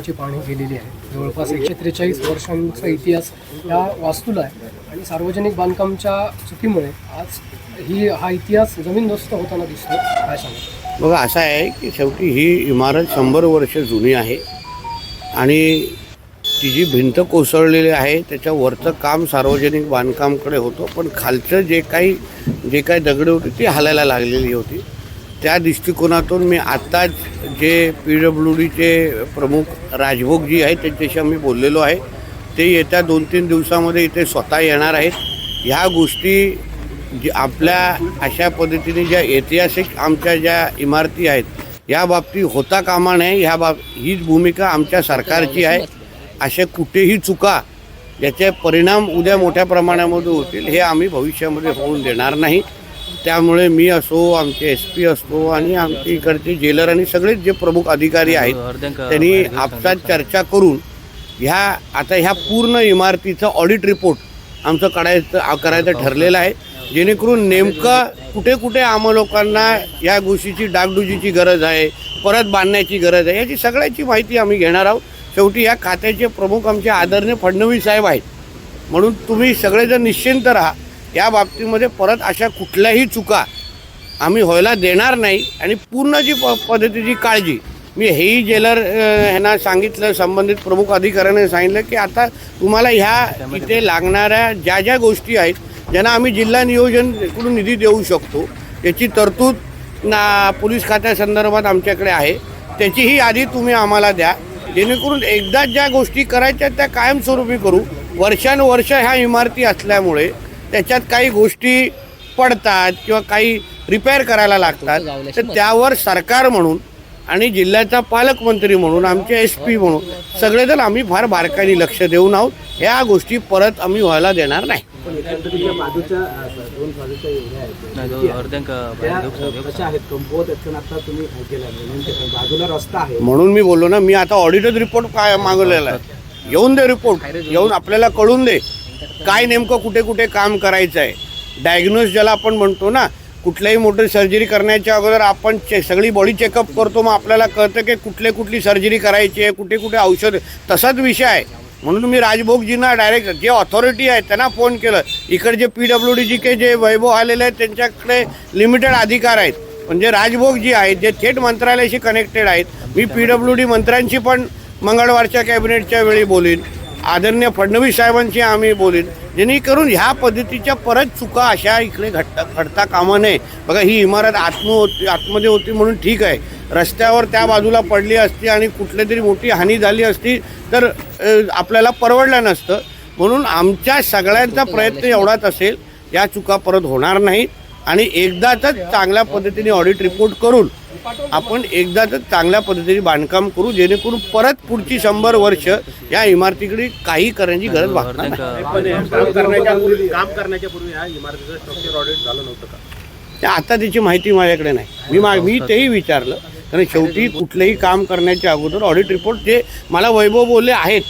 ची पाहणी केलेली आहे. जवळपास एकशे त्रेचाळीस वर्षांचा इतिहास या वास्तूला आहे. आणि सार्वजनिक बांधकामच्या चुकीमुळे आज ही हा इतिहास जमीनदोस्त होताना दिसतो. काय सांगा बघा असं आहे की शेवटी ही इमारत शंभर वर्ष जुनी आहे. आणि ती जी भिंत कोसळलेली आहे त्याच्यावरचं काम सार्वजनिक बांधकामकडे होतं. पण खालचं जे काही जे काही दगड होती ती हालायला लागलेली होती. त्या दृष्टिकोनातून मी आत्ताच जे पी डब्ल्यू डीचे प्रमुख राजभोगजी आहेत त्यांच्याशी आम्ही बोललेलो आहे. ते येत्या दोन तीन दिवसामध्ये इथे स्वतः येणार आहेत. ह्या गोष्टी जी आपल्या अशा पद्धतीने ज्या ऐतिहासिक आमच्या ज्या इमारती आहेत या बाबतीत होता कामा नये ह्या बाब हीच भूमिका आमच्या सरकारची आहे. अशा कुठेही चुका याचे परिणाम उद्या मोठ्या प्रमाणामध्ये होतील हे आम्ही भविष्यामध्ये होऊन देणार नाही. त्यामुळे मी असो आमचे एस पी असतो आणि आमचे इकडचे जेलर आणि सगळेच जे प्रमुख अधिकारी आहेत त्यांनी आपसात चर्चा करून ह्या आता ह्या पूर्ण इमारतीचं ऑडिट रिपोर्ट आमचं काढायचं करायचं ठरलेलं आहे. जेणेकरून नेमकं कुठे कुठे आम लोकांना या गोष्टीची डागडुजीची गरज आहे परत बांधण्याची गरज आहे याची सगळ्याची माहिती आम्ही घेणार आहोत. शेवटी या खात्याचे प्रमुख आमचे आदरणीय फडणवीस साहेब आहेत. म्हणून तुम्ही सगळेजण निश्चिंत राहा. या बाबतीमध्ये परत अशा कुठल्याही चुका आम्ही व्हायला देणार नाही. आणि पूर्ण जी प पद्धतीची काळजी मी हेही जेलर ह्यांना सांगितलं संबंधित प्रमुख अधिकाऱ्याने सांगितलं की आता तुम्हाला ह्या इथे लागणाऱ्या ज्या ज्या गोष्टी आहेत ज्यांना आम्ही जिल्हा नियोजनकडून निधी देऊ शकतो याची तरतूद ना पोलीस खात्यासंदर्भात आमच्याकडे आहे. त्याचीही यादी तुम्ही आम्हाला द्या. जेणेकरून एकदा ज्या गोष्टी करायच्या त्या कायमस्वरूपी करू. वर्षानुवर्ष ह्या इमारती असल्यामुळे त्याच्यात काही गोष्टी पडतात किंवा काही रिपेअर करायला लागतात. तर त्यावर सरकार म्हणून आणि जिल्ह्याचा पालकमंत्री म्हणून आमचे एस पी म्हणून सगळेजण आम्ही फार बारकाईने लक्ष देऊन आहोत. ह्या गोष्टी परत आम्ही व्हायला देणार नाही. म्हणून मी बोललो ना मी आता ऑडिटेड रिपोर्ट काय मागवलेला आहे? येऊन दे रिपोर्ट येऊन आपल्याला कळून दे. काय नेमकं कुठे कुठे काम करायचं आहे डायग्नोस ज्याला आपण म्हणतो ना कुठल्याही मोठी सर्जरी करण्याच्या अगोदर आपण चे सगळी बॉडी चेकअप करतो. मग आपल्याला कळतं की कुठले कुठली सर्जरी करायची आहे कुठे कुठे औषध तसाच विषय आहे. म्हणून मी राजभोगजींना डायरेक्ट जे ऑथॉरिटी आहे त्यांना फोन केलं. इकडचे पी डब्ल्यू डी जी के जे वैभव आलेले आहेत त्यांच्याकडे लिमिटेड अधिकार आहेत. पण जे राजभोग जी आहेत जे थेट मंत्रालयाशी कनेक्टेड आहेत मी पी डब्ल्यू डी मंत्र्यांशी पण मंगळवारच्या कॅबिनेटच्या वेळी बोलीन. आदरणीय फडणवीस साहेबांशी आम्ही बोलेन. जेणेकरून ह्या पद्धतीच्या परत चुका अशा इकडे घडता घडता कामा नये. बघा ही इमारत आत्म होती आतमध्ये होती म्हणून ठीक आहे. रस्त्यावर त्या बाजूला पडली असती आणि कुठली तरी मोठी हानी झाली असती तर आपल्याला परवडलं नसतं. म्हणून आमच्या सगळ्यांचा प्रयत्न एवढाच असेल या चुका परत होणार नाहीत. आणि एकदाच चांगल्या पद्धतीने ऑडिट रिपोर्ट करून आपण एकदाच चांगल्या पद्धतीने बांधकाम करू जेणेकरून परत पुढची शंभर वर्ष या इमारतीकडे काही करण्याची गरज भासणार नाही. अर्ध्यांक काम करण्याच्या पूर्वी काम करण्याच्या पूर्वी या इमारतीचं स्ट्रक्चर ऑडिट झालं नव्हतं का? ते आता त्याची माहिती माझ्याकडे नाही. मी मा मी तेही विचारलं कारण शेवटी कुठलंही काम करण्याच्या अगोदर ऑडिट रिपोर्ट जे मला वैभव बोलले आहेत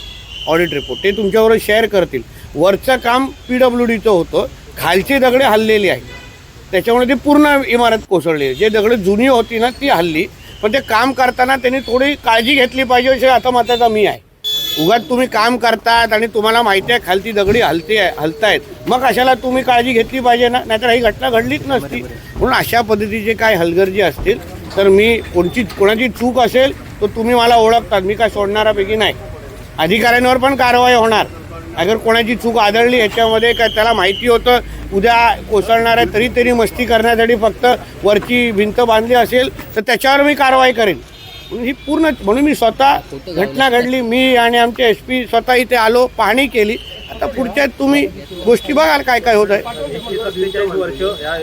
ऑडिट रिपोर्ट ते तुमच्याबरोबर शेअर करतील. वरचं काम पी डब्ल्यू डीचं होतं खालची दगडे हल्लेली आहेत. त्याच्यामुळे ती पूर्ण इमारत कोसळली. आहे. जे दगड जुनी होती ना ती हल्ली. पण ते काम करताना त्यांनी थोडी काळजी घेतली पाहिजे असे आता मताचा मी आहे. उगाच तुम्ही काम करतात आणि तुम्हाला माहिती आहे खालती दगडी हलते हलतायत. मग अशाला तुम्ही काळजी घेतली पाहिजे ना? नाहीतर ही घटना घडलीच नसती. म्हणून अशा पद्धतीचे काय हलगर्जी असतील तर मी कोणची कोणाची चूक असेल तर तुम्ही मला ओळखतात. मी काय सोडणारापैकी नाही. अधिकाऱ्यांवर पण कारवाई होणार. अगर कोणाची चूक आढळली याच्यामध्ये काय त्याला माहिती होतं उद्या कोसळणार आहे तरी तरी मस्ती करण्यासाठी फक्त वरची भिंत बांधली असेल तर त्याच्यावर मी कारवाई करेन. म्हणून ही पूर्ण म्हणून मी स्वतः घटना घडली. मी आणि आमचे एस पी स्वतः इथे आलो पाहणी केली. आता पुढच्या तुम्ही गोष्टी बघाल काय काय होत आहे वर्ष या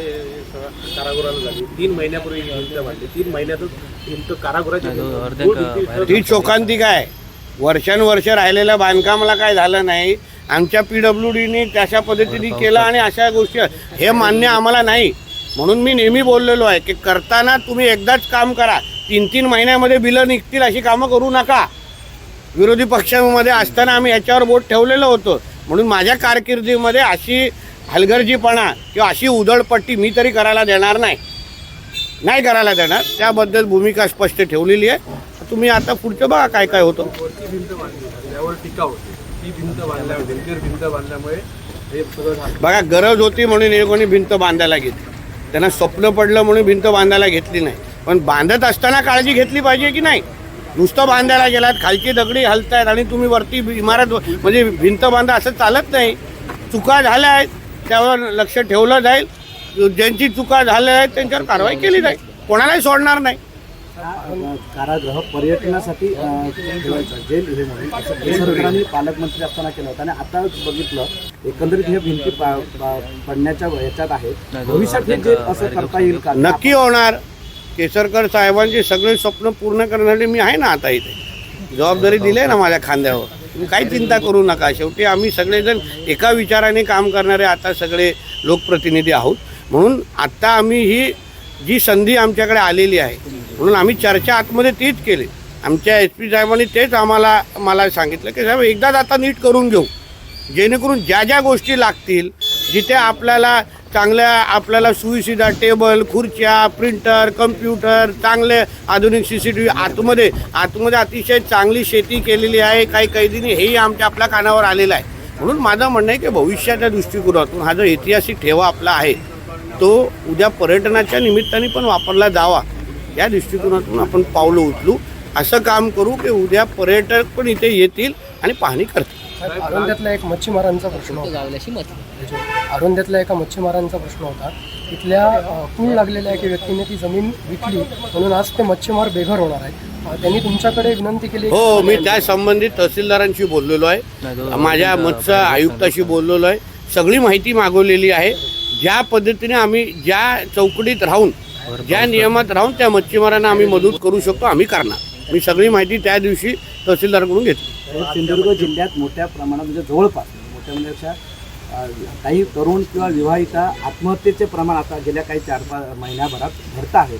कारागृहाला झाली. तीन महिन्यापूर्वी ही तीन महिन्यातच भिंत कारागृहाची नाही, तो भिंत. अर्ध्या मूळ का भिंती बाहेर- ती चोखांती काय? वर्षानुवर्ष राहिलेल्या बांधकामाला काय झालं नाही आमच्या पी डब्ल्यू डीने तशा पद्धतीने केलं आणि अशा गोष्टी हे मान्य आम्हाला नाही. म्हणून मी नेहमी बोललेलो आहे की करताना तुम्ही एकदाच काम करा. तीन तीन महिन्यामध्ये बिलं निघतील अशी कामं करू नका. विरोधी पक्षामध्ये असताना आम्ही याच्यावर बोट ठेवलेलं होतं. म्हणून माझ्या कारकिर्दीमध्ये अशी हलगर्जीपणा किंवा अशी उधळपट्टी मी तरी करायला देणार नाही. नाही करायला देणार. त्याबद्दल भूमिका स्पष्ट ठेवलेली आहे. तुम्ही आता पुढचं बघा काय काय होतं. वरती भिंत बांधली. त्यावर टीका होती. ती भिंत बांधल्या भिंतीवर भिंत बांधल्यामुळे हे सगळं झालं. बघा गरज होती म्हणून हे कोणी भिंत बांधायला घेतली. त्यांना स्वप्न पडलं म्हणून भिंत बांधायला घेतली नाही. पण बांधत असताना काळजी घेतली पाहिजे की नाही? नुसतं बांधायला गेलात खालची दगडी हलतायत आणि तुम्ही वरती इमारत म्हणजे भिंत बांधा असं चालत नाही. चुका झाल्या आहेत त्यावर लक्ष ठेवलं जाईल. ज्यांची चुका झाल्या आहेत त्यांच्यावर कारवाई केली जाईल. कोणालाही सोडणार नाही. कारागृह पर्यटनासाठी ठेवायचं. जेल हे म्हणून. असं केंद्र सरकारने पालकमंत्री असताना केलं होतं. आणि आता बघितलं एकंदरीत हे भिंती पडण्याच्या याच्यात आहेत भविष्यात हे जे असं करता येईल का? नक्की होणार. केसरकर साहेबांचे सगळे स्वप्न पूर्ण करण्यासाठी मी आहे ना आता इथे. जबाबदारी दिली आहे ना माझ्या खांद्यावर. तुम्ही काही चिंता करू नका. शेवटी आम्ही सगळेजण एका विचाराने काम करणारे आता सगळे लोकप्रतिनिधी आहोत. म्हणून आत्ता आम्ही ही जी संधी आमच्याकडे आलेली आहे म्हणून आम्ही चर्चा आतमध्ये तीच केली. आमच्या एस पी साहेबांनी तेच आम्हाला मला सांगितलं की साहेब एकदाच आता नीट करून घेऊ. जेणेकरून ज्या ज्या गोष्टी लागतील जिथे आपल्याला चांगल्या आपल्याला सुविधा टेबल खुर्च्या प्रिंटर कम्प्युटर चांगले आधुनिक सी सी टी व्ही आतमध्ये आतमध्ये अतिशय चांगली शेती केलेली आहे काही कैदींनी हेही आमच्या आपल्या कानावर आलेलं आहे. म्हणून माझं म्हणणं आहे की भविष्याच्या दृष्टिकोनातून हा जो ऐतिहासिक ठेवा आपला आहे तो उद्या पर्यटनाच्या निमित्ताने पण वापरला जावा. या दृष्टिकोनातून आपण पावलं उचलू असं काम करू की उद्या पर्यटक पण इथे येतील आणि पाहणी करतील. साहेब, अरुंध्यातला एक मच्छीमारांचा प्रश्न होता. अरुंध्यातल्या एका मच्छीमारांचा प्रश्न होता. तिथल्या पूल लागलेल्या एका व्यक्तीने ती जमीन विकली म्हणून आज ते मच्छीमार बेघर होणार आहेत. अ, त्यांनी तुमच्याकडे विनंती केली हो मी त्या संबंधित तहसीलदारांशी बोललेलो आहे. माझ्या मत्स्य आयुक्ताशी बोललेलो आहे. सगळी माहिती मागवलेली आहे. ज्या पद्धतीने आम्ही ज्या चौकटीत राहून ज्या नियमात राहून त्या मच्छीमारांना आम्ही मदत करू शकतो आम्ही करणार. मी सगळी माहिती त्या दिवशी तहसीलदारकडून घेतली. सिंधुदुर्ग जिल्ह्यात मोठ्या प्रमाणात म्हणजे जवळपास मोठ्या म्हणजे काही तरुण किंवा विवाहिता आत्महत्येचे प्रमाण आता गेल्या काही चार पाच महिन्याभरात घडत आहे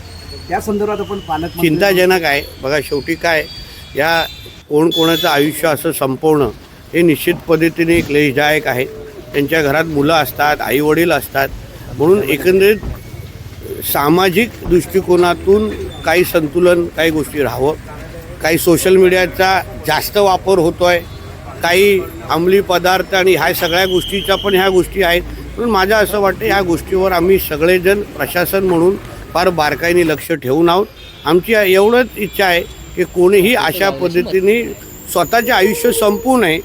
त्या संदर्भात आपण पालकमंत्री चिंताजनक आहे. बघा शेवटी काय या कोण कोणाचं आयुष्य असं संपवणं हे निश्चित पद्धतीने क्लेशदायक आहे. त्यांच्या घरात मुलं असतात आईवडील असतात. म्हणून एकंदरीत सामाजिक दृष्टिकोनातून काही संतुलन काही गोष्टी राहावं. काही सोशल मीडियाचा जास्त वापर होतो आहे काही अंमली पदार्थ आणि ह्या सगळ्या गोष्टीच्या पण ह्या गोष्टी आहेत. म्हणून माझं असं वाटतं ह्या गोष्टीवर आम्ही सगळेजण प्रशासन म्हणून फार बारकाईने लक्ष ठेवून आहोत. आमची एवढंच इच्छा आहे की कोणीही अशा पद्धतीने स्वतःचे आयुष्य संपू नये.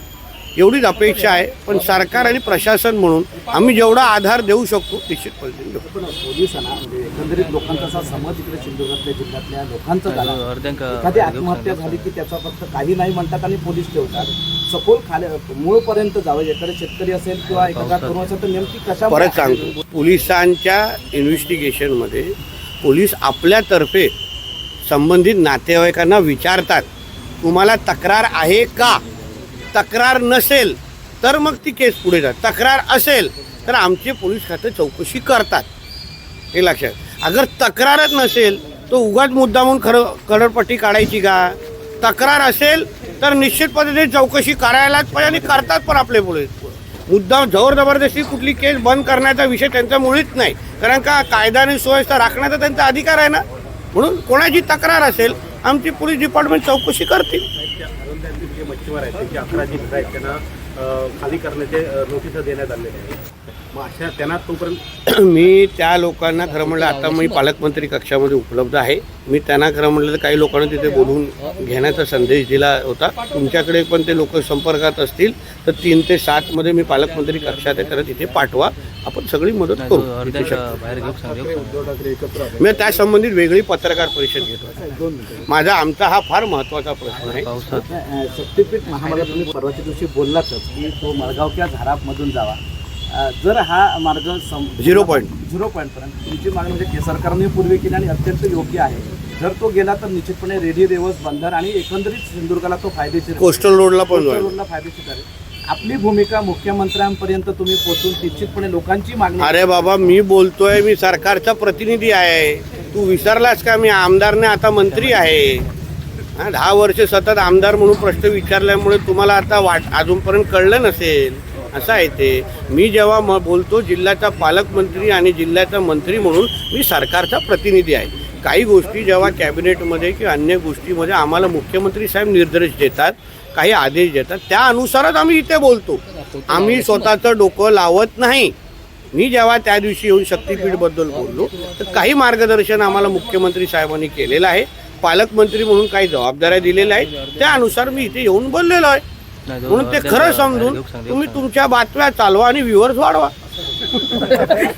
एवढीच अपेक्षा आहे. पण सरकार आणि प्रशासन म्हणून आम्ही जेवढा आधार देऊ शकतो निश्चित पद्धतीने देऊ. पण पोलिसांना म्हणजे एकंदरीत लोकांचा असा समज इकडे सिंधुदुर्गातल्या जिल्ह्यातल्या लोकांचा झाला. एखादी आत्महत्या झाली की त्याचा फक्त काही नाही म्हणतात आणि पोलीस ठेवतात. सखोल खाली मूळपर्यंत जावं एखादे शेतकरी असेल किंवा एखादा तरुण असेल तर नेमकी कशा परत सांगतो. पोलिसांच्या इन्व्हेस्टिगेशनमध्ये पोलीस आपल्यातर्फे संबंधित नातेवाईकांना विचारतात तुम्हाला तक्रार आहे का? तक्रार नसेल तर मग ती केस पुढे जात तक्रार असेल तर आमचे पोलीस खाते चौकशी करतात. हे लक्षात. अगर तक्रारच नसेल तर उगाच मुद्दामून खरं कडरपट्टी काढायची का? तक्रार असेल तर निश्चित पद्धतीने चौकशी करायलाच पाहिजे आणि करतात पण आपले पोलीस. मुद्दाम जोर जबरदस्ती कुठली केस बंद करण्याचा विषय त्यांचा मुळीच नाही. कारण का? कायदा आणि सुव्यवस्था राखण्याचा त्यांचा अधिकार आहे ना? म्हणून कोणाची तक्रार असेल आमची पोलीस डिपार्टमेंट चौकशी करतील. जे मच्छीमार आहेत त्यांचे अकरा जे आहेत त्यांना खाली करण्याचे नोटिस देण्यात आलेले आहे. मग अशा त्यांना तोपर्यंत मी त्या लोकांना खरं म्हणलं आता मी पालकमंत्री कक्षामध्ये उपलब्ध आहे. मी त्यांना खरं म्हणलं तर काही लोकांना तिथे बोलवून घेण्याचा संदेश दिला होता. तुमच्याकडे पण ते लोक संपर्कात असतील तर तीन ते सातमध्ये मी पालकमंत्री कक्षात आहे तर तिथे पाठवा. आपण सगळी मदत करू. मी त्या संबंधित वेगळी पत्रकार परिषद घेतो. माझा आमचा हा फार महत्त्वाचा प्रश्न आहे. अं, शक्तीपीठ महामार्ग तुम्ही परवाच्या दिवशी बोललातच की तो मडगाव किंवा झारापमधून जावा. जर हा मार्ग सम- Zero point. झिरो पॉईंटपर्यंत तुमची मागणी म्हणजे सरकारने पूर्वी केली आणि अत्यंत योग्य आहे. जर तो गेला तर निश्चितपणे रेडी रेवस बंधन आणि एकंदरीत सिंधुदुर्गाला तो फायदेशीर. कोस्टल रोडला पण रोडला फायदेशीर आहे आपली भूमिका मुख्यमंत्र्यांपर्यंत तुम्ही पोहोचून निश्चितपणे लोकांची मागणी अरे बाबा मी बोलतोय मी सरकारचा प्रतिनिधी आहे. तू विसरलास का? मी आमदार नाही आता मंत्री आहे. दहा वर्ष सतत आमदार म्हणून प्रश्न विचारल्यामुळे तुम्हाला आता वाट अजूनपर्यंत कळलं नसेल. असं आहे ते. मी जेव्हा म बोलतो जिल्ह्याचा पालकमंत्री आणि जिल्ह्याचा मंत्री म्हणून मी सरकारचा प्रतिनिधी आहे. काही गोष्टी जेव्हा कॅबिनेटमध्ये किंवा अन्य गोष्टीमध्ये आम्हाला मुख्यमंत्री साहेब निर्देश देतात काही आदेश देतात त्या अनुसारच आम्ही इथे बोलतो. आम्ही स्वतःचं डोकं लावत नाही. मी जेव्हा त्या दिवशी येऊन शक्तीपीठबद्दल बोललो तर काही मार्गदर्शन आम्हाला मुख्यमंत्री साहेबांनी केलेलं आहे. पालकमंत्री म्हणून काही जबाबदाऱ्या दिलेल्या आहेत. त्यानुसार मी इथे येऊन बोललेलो आहे. म्हणून ते खरं समजून तुम्ही तुमच्या बातम्या चालवा आणि व्ह्युअर्स वाढवा.